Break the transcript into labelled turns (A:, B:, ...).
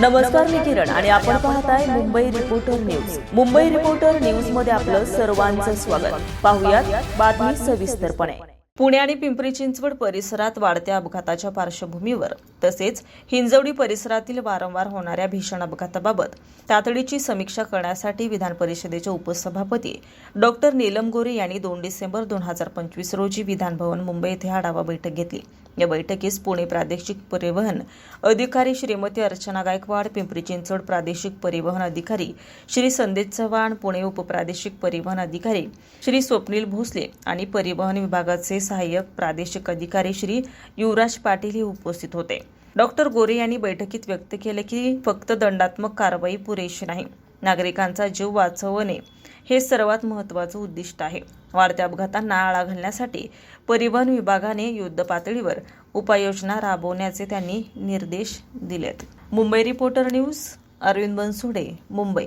A: नमस्कार मी किरण आणि आपण पाहताय Mumbai reporter news Mumbai reporter न्यूजमध्ये आपलं सर्वांचं स्वागत. पाहुयात बातमी सविस्तरपणे. पुणे आणि पिंपरी चिंचवड परिसरात वाढत्या अपघाताच्या पार्श्वभूमीवर तसेच हिंजवडी परिसरातील वारंवार होणाऱ्या भीषण अपघाताबाबत तातडीची समीक्षा करण्यासाठी विधान परिषदेचे उपसभापती डॉक्टर नीलम गोरे यांनी दोन डिसेंबर दोन हजार पंचवीस रोजी विधानभवन मुंबई येथे आढावा बैठक घेतली. या बैठकीस पुणे प्रादेशिक परिवहन अधिकारी श्रीमती अर्चना गायकवाड पिंपरी चिंचवड प्रादेशिक परिवहन अधिकारी श्री संदेश चव्हाण पुणे उपप्रादेशिक परिवहन अधिकारी श्री स्वप्नील भोसले आणि परिवहन विभागाचे सहाय्यक प्रादेशिक अधिकारी श्री युवराज पाटील हे उपस्थित होते. डॉक्टर गोरे यांनी बैठकीत व्यक्त केले की फक्त दंडात्मक कारवाई पुरेशी नाही. नागरिकांचा जीव वाचवणे हे सर्वात महत्त्वाचं उद्दिष्ट आहे. वाढत्या अपघातांना आळा घालण्यासाठी परिवहन विभागाने युद्ध पातळीवर उपाययोजना राबवण्याचे त्यांनी निर्देश दिलेत. Mumbai reporter news Arvind Bansude Mumbai.